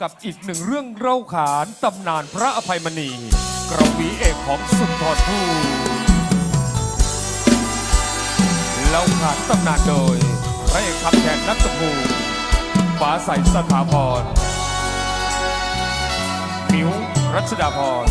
กับอีกหนึ่งเรื่องเล่าขานตำนานพระอภัยมณี กระวีเอกของสุนทรภู่เล่าขานตำนานโดยพระเอกคำแทนนักภูมิฟ้าใสสถาพรมิวรัชดาพร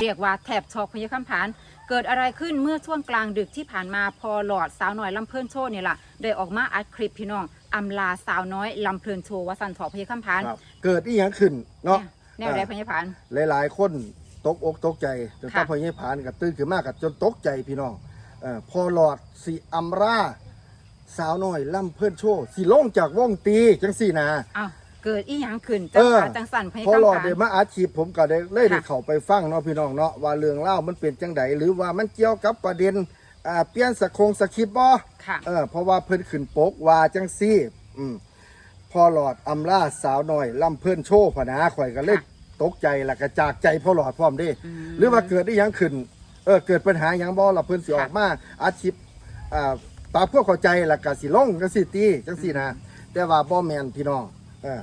เรียกว่าแถบชอกพญาคำผาน เกิดอะไรขึ้นเมื่อช่วงกลางดึกที่ผ่านมาพอหลอดสาวน้อยลำเพลินโชว์เนี่ยล่ะได้ออกมาอัดคลิปพี่น้องอำลาสาวน้อยลำเพลินโชว์ว่าสันถอกพญาคำผานครับ เกิดอีหยังขึ้นเนาะแนวใดพญาผานหลายๆ คนตกอกตกใจจนค่ะตาพอยี่ผานกับตื่นขึ้นมากับจนตกใจพี่น้องเออพอหลอดสีอัมรา สาวน้อยล่ำเพื่อนโชว์สีลงจากวงตีจังสี่นะอ้าวเกิดอีหยังขึ้นเอจังอหวะจังสันพญาพอหลคำอดผานเดี๋ยวมาอาชีพผมก็ได้เลยได้ค่ะเข้าไปฟังเนาะพี่น้องเนาะว่าเรื่องเล่าวมันเป็นจังไดหรือว่ามันเกี่ยวกับประเด็นอ่าเปลี่ยนสะคงสคริปต์บ่ ค่ะ เออเพราะว่าเพิ่นขึ้นปกว่าจังซี่ อืม พอหลอดอำลาสาวน้อยล่ำเพิ่นโชว์พะนะข่อยก็เลยค่ะตกใจและกระจากใจพ่อหลอดพร้อมเด้อืมหรือว่าเกิดได้ยังขึ้นเออเกิดปัญหาหยังบ่ล่ะเพิ่นสิค่ะออกมาอาชีพอ่าปากพวกเข้าใจและก็สิลงจังซี่ตีจังซี่นะแต่ว่าบ่แม่นพี่น้องเออ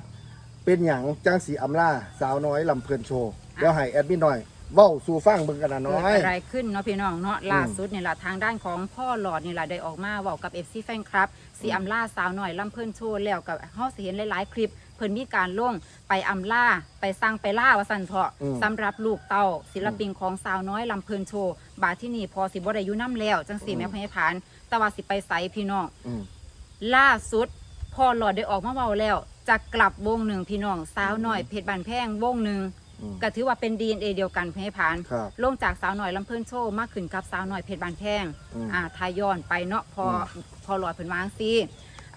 เป็นหยังจังสีอำลาสาวน้อยลำเพิ่นโชว์เดี๋ยวให้แอดมินหน่อย เว้าสู่ฟังเบิ่งกันนะน้เกิอดย อะไรขึ้นเนาะพี่น้องเนาะล่าสุดเนี่ยล่ะทางด้านของพ่อหลอดนี่ล่ะได้ออกมาบอกกับเอฟซีแฟนครับสีอำลาสาวหน่อยลำเพิ่นโชว์แล้วกับเฮาสิเห็นหลายๆ คลิป เพิ่นมีการลงไปอำลาไปสร้างไปล่าว่าสันเถาะอืม สำหรับลูกเต้าศิลปินของสาวน้อยลำเพิ่นโชว์บาดที่นี่พอสิบ่ได้อยู่น้ำแล้วจังสี่แม่พญาผานแต่ว่าสิไปใสพี่น้อง อืม ล่าสุดพ่อหลอดได้ออกมาเว้าแล้ว จะกลับวงหนึ่งพี่น้องสาวน้อยเพชรบานแพงวงหนึ่ง อืม ก็ถือว่าเป็น DNA เดียวกันพญาผาน ครับ ลงจากสาวหน่อยลำเพิ่นโชว์มากขึ้นกับสาวหน่อยเพชรบานแพงอืมอ่าทายย้อนไปเนาะพออพอหลอดเพิ่นวาจังซี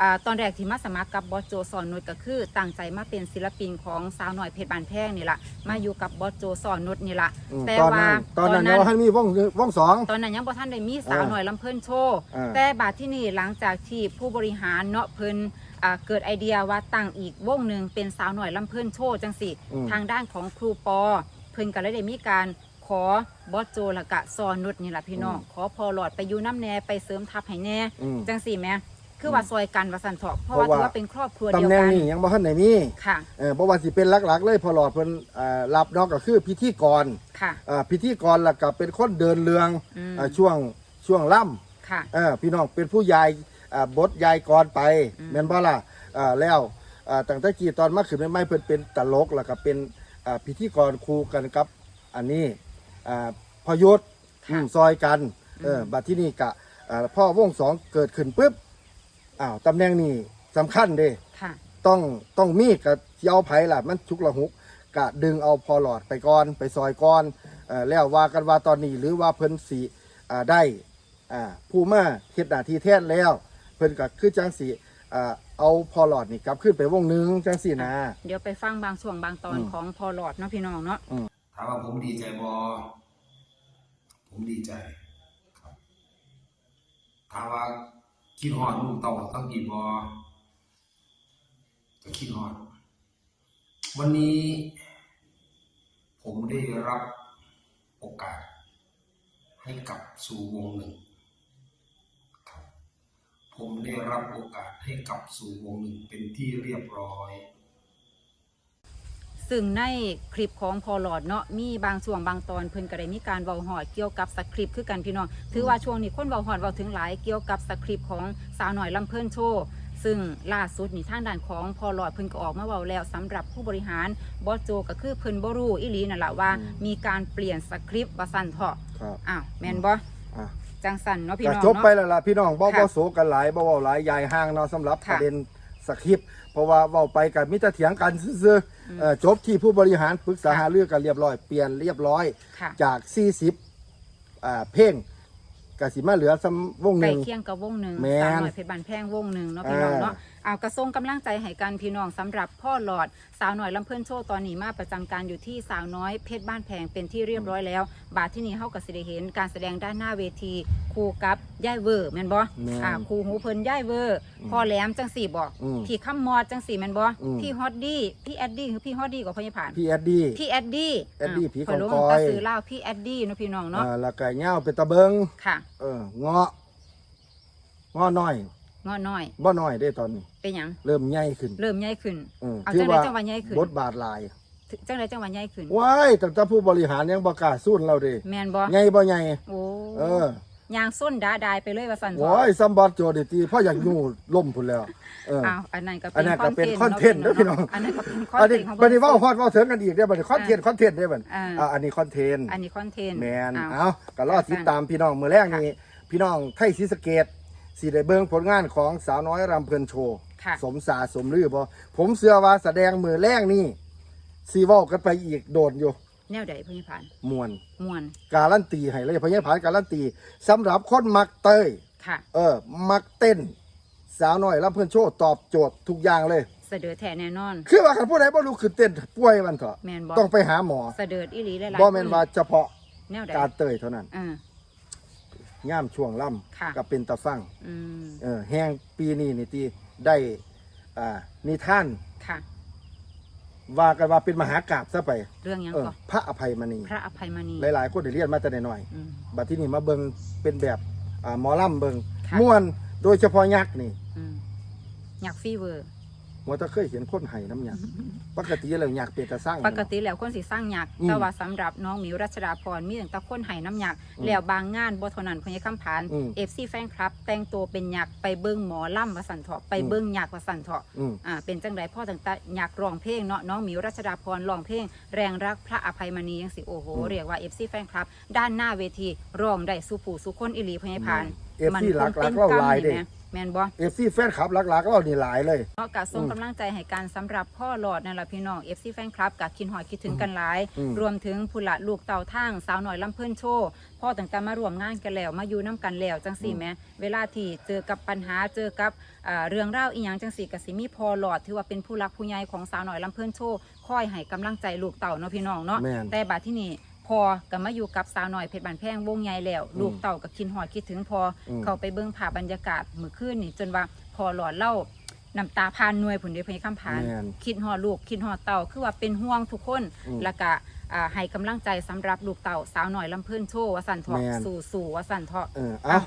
อ่าตอนแรกที่มาสมัครกับบอสโจสอนนุชก็คือตั้งใจมาเป็นศิลปินของสาวหน่อยเพชรบานแพงนี่ล่ะมาอยู่กับบอสโจสอนนุชนี่ล่ะอืมแต่ตอนว่านั้นตอนนั้นยังว่าให้มีวงวงสอง ตอนนั้นยังบ่ทันได้มีสาวหน่อยลำเพิ่นโชว์อ่า แต่บาดที่นี่หลังจากที่ผู้บริหารเนาะเพิ่น อ่าเกิดไอเดียว่าตั้งอีกวงหนึ่งเป็นสาวหน่อยลำเพิ่นโชว์จังสิอืม ทางด้านของครูปอ เพิ่นก็เลยได้มีการขอบอสโจและกะซอนุดนี่แหละพี่น้องขอพอหลอดไปอยู่น้ำแน่ไปเสริมทัพให้แน่อืม จังสี่แหม่คือว่าซอยกันว่าสันเถาะเพราะเพว่าราะว่าถือว่าเป็นครอบครัวตำเดียวแหน่งกันนี้ยังบ่ทันได้มีค่ะเออเพราะว่าสิเป็นหลักๆ เลยพอหลอดเพิ่นเอ่อรับเนอกก็คือพิธีกรค่ะ อ่าพิธีกรแล้วก็เป็นคนเดินเรืองอืมอ่าช่วงช่วงล่ค่ะำเออพี่น้องเป็นผู้ยาย อ่าบทยายกรไปอืมแม่นบ่ล่ะอ่าแล้วอ่าตั้งแต่กี้ตอนมาขึ้นใหม่ๆเพิ่นเป็นตลกแล้วก็เป็นอ่าพิธีกรคู่กันกับอันนี้อ่าพอยุทธค่ะอืมซอยกันเออบัดที่นี่กะอ่าพ่อวงสองเกิดขึ้นปุ๊บอ้าวตำแหน่งนี้สำคัญเด้ ค่ะ ต้องต้องมีกับที่เอาไผ่ล่ะมันชุกละหุกกะดึงเอาพอหลอดไปก่อนไปซอยก่อนเอ่อแล้วว่ากันว่าตอนนี้หรือว่าเพิ่นสีอ่าได้อ่าผู้มาเฮ็ดหน้าที่แทนแล้วเพิ่นก็คือจังสีอ่าเอาพอหลอดนี่กลับขึ้นไปวงหนึงจังสีนะ เดี๋ยวไปฟังบางช่วงบางตอนอืม ของพอหลอดเนาะพี่น้องเนาะถามว่าผมดีใจบอผมดีใจครับถามว่าคิดฮอดลูกเต่าตั้งกี่บอจะคิดฮอด วันนี้ ผมได้รับโอกาส ให้กลับสู่วงหนึ่งครับ ผมได้รับโอกาสให้กลับสู่วงหนึ่งเป็นที่เรียบร้อย ซึ่งในคลิปของพอหลอดเนาะมีบางช่วงบางตอนเพิ่นก็ได้มีการเว้าหอดเกี่ยวกับสคริปต์คือกันพี่น้องถือว่าช่วงนี้คนเว้าหอดเว้าถึงหลายเกี่ยวกับสคริปต์ของสาวหน่อยลำเพิ่นโชว์ซึ่งล่าสุดนี่ทางด้านของพอหลอดเพิ่นก็ออกมาเว้าแล้วสำหรับผู้บริหารบอสโจก็คือเพิ่นบ่รู้อีหลีนั่นแหละว่าอืมมีการเปลี่ยนสคริปต์ว่าซั่นเถาะครับอ้าวแม่นบ่อะ จังสั่นเนาะพี่ก็น้องจบไปเนาะ แล้วล่ะพี่น้องบ่ค่ะบ่โศกกันหลายบ่เว้าหลายยายห่างเนาะสำหรับค่ะประเด็นสคริปต์เพราะว่าเว้าไปกันมีแต่เถียงกันซื่อๆเอ่อจบที่ผู้บริหารปรึกษาค่ะหารือกันเรียบร้อยเปลี่ยนเรียบร้อยค่ะ จาก 40อ่าเพลงก็สิมาเหลือซ้ำวงหใกล้นึ่ง เคียงกับวงหนึ่งแม่นสาวหน่อยเพชรบานแพงวงหนึ่งเนาะพี่น้องอ่าเนาะ เอากระทรงกำลังใจให้กันพี่น้องสำหรับพ่อหลอด สาวหน่อยลำเพิ่นโชว์ตอนนี้มาประจำการอยู่ที่สาวน้อยเพชรบ้านแพงเป็นที่เรียบร้อยแล้ว บาทที่นี่เฮากับสิได้เห็นการแสดงด้านหน้าเวทีคู่กับย่ายเวอร์แม่นบ่แม่นอ่าคู่หูเพิ่นย่ายเวอร์พ่อแหลมจังสี่บ่อืมพี่คำมอดจังสี่แม่นบ่อืม พี่ฮอดดี้พี่แอดดี้คือพี่ฮอดดี้กับพญาผ่าน พี่แอดดี้ พี่แอดดี้แอดดี้ผีาของข้กอยก็ซื้อเหล้าพี่แอดดี้เนาะพี่น้องเนาะอ่าแล้วก็เหย้าเป็นตะเบิงค่ะ เออเงาะเงาะน้อย งอน้อย บ่น้อยได้ตอนนี้ เป็นหยังเริ่มใหญ่ขึ้นเริ่มใหญ่ขึ้น อืมเอาถืจังไดว่าจังหวะใหญ่ขึ้น บทบาทหลายจังไดจังหวะใหญ่ขึ้น ว้ายแต่ถ้าผู้บริหารยังบ่กล้าสู้เราเด้แม่นบ่ใหญ่บ่ใหญ่โอ้เออยางส้นดาดายไปเลยว่าซั่นโอ้ยซัมบอดโจดิตีเพราะอยากอยู่ล่มพุ่นแล้ว เอออ้าวอันนั้นก็อันนั้นก็เป็นคคออนนเทเทนนต์ต์เด้อพี่น้องอันนั้นก็เป็นคอนอันเทนี้นต์ของบัดนี้เว้าเพิ่นฮอดเว้าถึงกันอีกเด้อบัดนี้คอนเทนต์คอนเทนต์เด้อบัดอ่าอ่าอันนี้คอนเทนต์อันนี้คอนเทนต์แมนอ้าว เอาก็รอติดตามพี่น้องมือแรกนี้พี่น้องไทยศรีสะเกด สิได้เบิ่งผลงานของสาวน้อยรำเพลินโชว์ค่ะ สมสาสมลือบ่ผมเชื่อว่าแสดงมือแรกนี่สีเว้ากันไปอีกโดดอยู่แนวใดพญผ่านมวนม่วนการันตีให้เลยพญาผานการันตีสำหรับคนมักเต้ยค่ะ เออ มักเต้น สาวน้อยรำเพลินโชว์ตอบโจทย์ทุกอย่างเลย เสด็จแท้แน่นอน คือว่าคันผู้ใดบ่รู้คือเต้นป่วยมันเถอะแม่นบ่ ต้องไปหาหมอเสด็จอีหลีหลายๆบ่แม่นว่าเฉพาะแนวใดการเต้ยเท่านั้นอ่า ย่ามช่วงล่ค่ะำกับเป็นตะฟังอืมเออแห้งปีนี้นี่ตีได้อ่านิท่านค่ะ ว่ากันว่าเป็นมหากราบซะไปเรื่องหยังเออก็พระอภัยมณี พระอภัยมณีหลายๆคนได้เรียนมาแต่น้อยอืมๆบัดที่นี่มาเบิงเป็นแบบอ่าหมอลำเบิงค่ะ ม่วนโดยเฉพาะยักษ์นี่ อืมอยากฟีเวอร์ ว่าถ้าเคยเห็นคนไห้น้ำยักษ์ปกติแล้วยักษ์เป็นตะสร้าง ปกติแล้วคนสิสร้างหยักอืมแต่ว่าสำหรับน้องหมิวรัชดาพรมีตั้งแต่คนไห้น้ำหยักอืมแล้วบางงานบ่เท่านั้นพญาคำผานอืมเอฟซีแฟนคลับ แต่งตัวเป็นหยักไปเบิ่งหมอล่ำวสันเถาะไปอืมเบิ่งหยักวสันเถาะอืมอ่าเป็นจังไดพ่อตั้งแต่หยักร้องเพลงเนาะน้องหมิวรัชดาพรร้องเพลง แรงรักพระอภัยมณียังสิโอ้โหอืมเรียกว่าเอฟซีแฟนคลับ ด้านหน้าเวทีร้องได้สู้ผู้สู้คนอิลีพญาพาน อืม FC หลักๆคงเป็นเราหลายกรรมเด้นี่แหมแม่นบ่เอฟซีแฟนคลับหลักๆก็เรานี่หลายเลยเนาะกะส่งอืมกำลังใจให้การสำหรับพ่อหลอดนั่นแหละพี่น้อง FC แฟนคลับกะคิดหอยคิดถึงกันหลายอืมรวมถึงผู้ละลูกเต่าทางสาวหน่อยลำเพิ่นโชว์พ่อต่างแต่มารวมงานกันแล้วมาอยู่น้กันแล้วจังสี่แหม้เวลาที่เจอกับปัญหาเจอกับอ่าเรื่องเล่าวอีหยังจังสี่กสิมีพ่อหลอดถือว่าเป็นผู้รักผู้ใหญ่ของสาวหน่อยลำเพิ่นโชว์คอยให้กำลังใจลูกเต่าเนาะพี่น้องเนาะแม่นแต่บัดที่นี่พ อก็มาอยู่กับสาวหน่อยเพชรบานแพงวงใหญ่แล้ว ลูกเต่าก็คิดหอดคิดถึงพออม เขาไปเบิ่งภาพบรรยากาศมื้อคืนนี่จนว่าพอหลอดเล่าน้ำตาพานหน่วยผุนเดียวพญคำพาน แม่น คิดหอดลูกคิดหอดเต่าคือว่าเป็นห่วงทุกคนอืมแล้วก็อ่าให้กำลังใจสำหรับลูกเต่าสาวหน่อยลำเพิ่นโชว์วสันเถาะแม่น สู่สู่วสันเถาะ เออเอา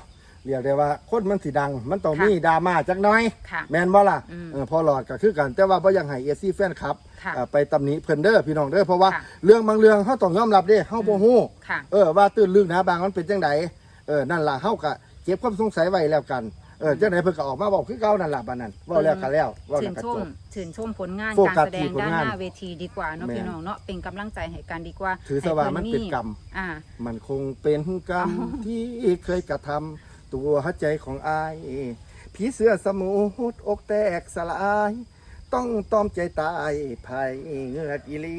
เรียกได้ว่าคนมันสิดัง มันต้องค่ะมีดราม่าจักหน้อย ค่ะแมนบ่ล่ะอืม เออพอหลอดก็คือกัน แต่ว่าบ่อยังให้เอซี่แฟนครับ ค่ะอ่าไปตำหนิเพิ่นเด้อพี่น้องเด้อเพราะว่าค่ะ เรื่องบางเรื่องเฮาต้องยอมรับเด้เฮาบ่ฮู้ ค่ะ เออว่าตื้นลึกนะบางมันเป็นจังไดเออนั่นล่ะเฮาก็เก็บความสงสัยไว้แล้วกันเออจังไดเพิ่นก็ออกมาบอกคือเก่านั่นล่ะบัดนั้นเว้าแล้วก็แล้วเว้าชื่แล้วนก็ชจมบ ชื่นชมผลงานโฟการกัสแสดที่งผลด้านงานหน้าเวทีดีกว่าเนาะแม่น พี่น้องเนาะเป็นกำลังใจให้กันดีกว่าถือซะว่ามันเป็นกรรม อ่า มันคงเป็นกรรมที่เคยกระทำตัวหัวใจของอายผีเสื้อสมุดอกแตกสลาย ต้องตอมใจตายภัยเงือกอีหลี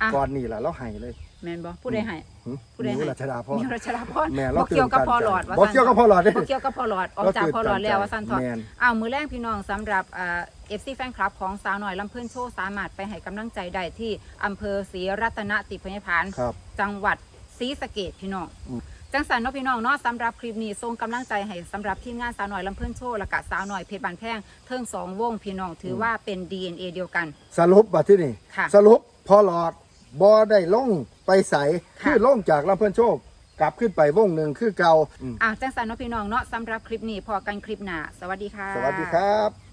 อะ ก่อนนี่ล่ะเราให้เลยแมนบ่ผู้ใดให้ หึผู้ใดให้ นิ้วรัชดาพร นิวรัชดาพรแม่เราบ่เกี่ยวกับตื่นพอตันหลอดใจว่าบ่เกี่ยวกับพอหลอดเด้ บ่เกี่ยวกับพอหลอดออกเราจากตื่นพอหลอดแล้วตันใจว่าซั่นเถอะแม่นอ้าวมือแรกพี่น้องสำหรับอ่า FC แฟนคลับของสาวหน่อยลำเพิ่นโชว์สามารถไปให้กำลังใจได้ที่อำเภอศรีรัตนติพยาพานครับ จังหวัดศรีสะเกดพี่น้องอืม จังสันเนาะพี่น้องเนาะสำหรับคลิปนี้ส่งกำลังใจให้สำหรับทีมงานสาวหน่อยลำเพิ่นโชว์และกะสาวหน่อยเพชรบานแพงเทิงสองวงพี่น้องถือว่าเป็น DNA เดียวกัน สรุปบัดที่นี่ค่ะ สรุปพอหลอดบ่ได้ลงไปใสค่ะคือลงจากลำเพิ่นโชคกลับขึ้นไปวงหนึ่งคือเก่าอืมอะจังสันเนาะพี่น้องเนาะสำหรับคลิปนี้พอกันคลิปหน้าสวัสดีค่ะ สวัสดีครับ